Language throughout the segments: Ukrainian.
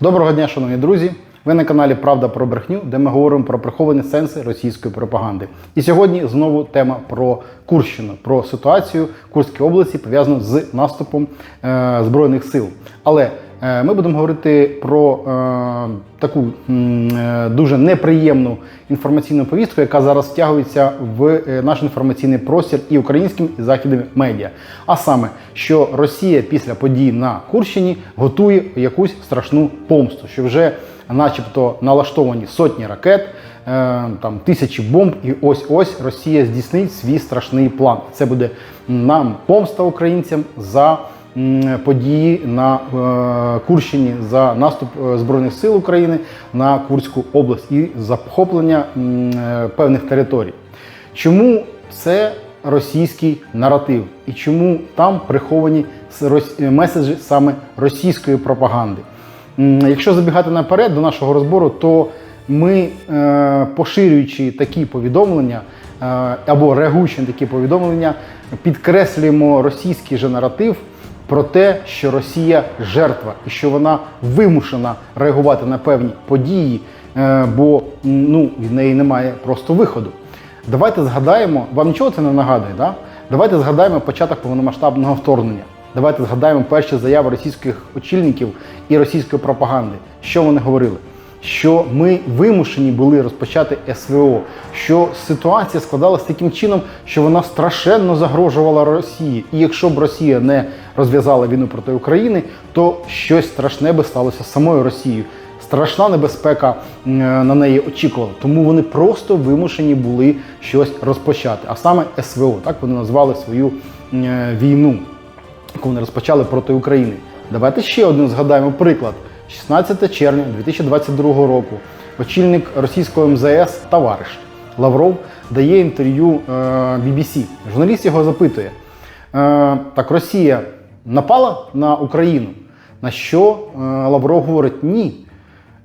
Доброго дня, шановні друзі! Ви на каналі Правда про брехню, де ми говоримо про приховані сенси російської пропаганди. І сьогодні знову тема про Курщину, про ситуацію в Курській області пов'язану з наступом е, збройних сил. Але ми будемо говорити про е, таку е, дуже неприємну інформаційну повістку, яка зараз втягується в е, наш інформаційний простір і українським, і західними медіа. А саме, що Росія після подій на Курщині готує якусь страшну помсту, що вже, начебто, налаштовані сотні ракет, е, там тисячі бомб, і ось ось Росія здійснить свій страшний план. Це буде нам помста українцям за події на е, Курщині за наступ е, збройних сил України на Курську область і захоплення е, певних територій. Чому це російський наратив і чому там приховані меседжі саме російської пропаганди? Якщо забігати наперед до нашого розбору, то ми, поширюючи такі повідомлення або реагуючи на такі повідомлення, підкреслюємо російський же наратив про те, що Росія жертва і що вона вимушена реагувати на певні події, е, бо ну, від неї немає просто виходу. Давайте згадаємо, вам нічого це не нагадує, да? Давайте згадаємо початок повномасштабного вторгнення. Давайте згадаємо перші заяви російських очільників і російської пропаганди. Що вони говорили? Що ми вимушені були розпочати СВО, що ситуація складалася таким чином, що вона страшенно загрожувала Росії. І якщо б Росія не розв'язала війну проти України, то щось страшне би сталося самою Росією. Страшна небезпека на неї очікувала. Тому вони просто вимушені були щось розпочати. А саме СВО, так вони назвали свою е, війну, яку вони розпочали проти України. Давайте ще один згадаємо приклад. 16 червня 2022 року очільник російського МЗС товариш Лавров дає інтерв'ю е, BBC. Журналіст його запитує: е, так, Росія напала на Україну. На що е, Лавров говорить ні.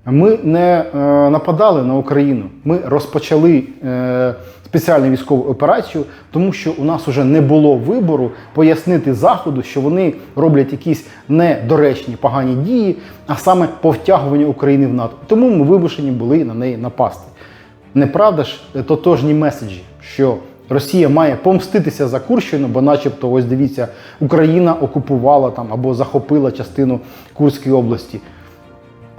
Ми не е, нападали на Україну. Ми розпочали е, спеціальну військову операцію, тому що у нас вже не було вибору пояснити Заходу, що вони роблять якісь недоречні погані дії, а саме по втягуванню України в НАТО. Тому ми вимушені були на неї напасти. Неправда ж е, тотожні меседжі, що Росія має помститися за Курщину, бо, начебто, ось дивіться, Україна окупувала там або захопила частину Курської області.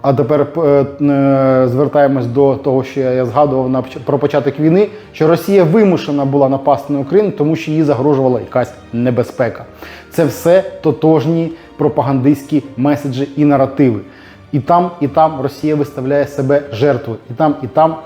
А тепер е, е, звертаємось до того, що я згадував на про початок війни, що Росія вимушена була напасти на Україну, тому що їй загрожувала якась небезпека. Це все тотожні пропагандистські меседжі і наративи. І там, і там Росія виставляє себе жертвою, і там, і там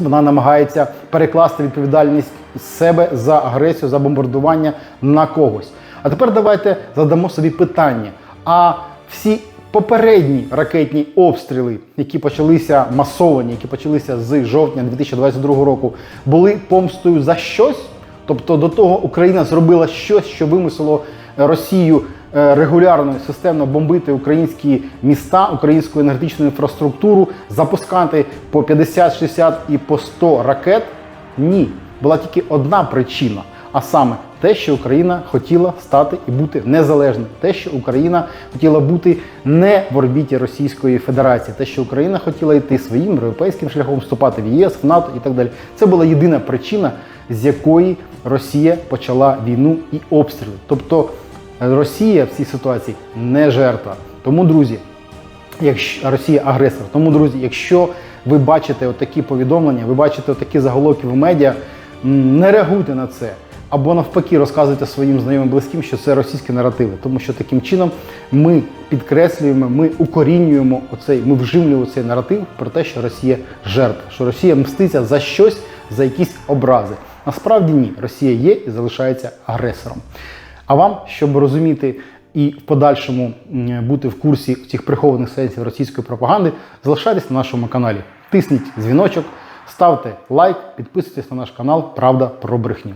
вона намагається перекласти відповідальність себе за агресію, за бомбардування на когось. А тепер давайте задамо собі питання: а всі попередні ракетні обстріли, які почалися масовані, які почалися з жовтня 2022 року, були помстою за щось? Тобто до того Україна зробила щось, що вимусило Росію е, регулярно і системно бомбити українські міста, українську енергетичну інфраструктуру, запускати по 50, 60 і по 100 ракет. Ні, була тільки одна причина, а саме те, що Україна хотіла стати і бути незалежною, те, що Україна хотіла бути не в орбіті Російської Федерації, те, що Україна хотіла йти своїм європейським шляхом, вступати в ЄС, в НАТО і так далі. Це була єдина причина, з якої Росія почала війну і обстріли. Тобто Росія в цій ситуації не жертва. Тому, друзі, якщо Росія агресор. Тому, друзі, якщо ви бачите отакі повідомлення, ви бачите отакі заголовки в медіа, не реагуйте на це. Або навпаки, розказуйте своїм знайомим близьким, що це російські наративи, тому що таким чином ми підкреслюємо, ми укорінюємо оцей, ми вживлюємо цей наратив про те, що Росія жертва, що Росія мститься за щось, за якісь образи. Насправді ні, Росія є і залишається агресором. А вам, щоб розуміти і в подальшому бути в курсі цих прихованих сенсів російської пропаганди, залишайтесь на нашому каналі. Тисніть дзвіночок, ставте лайк, підписуйтесь на наш канал Правда про брехню.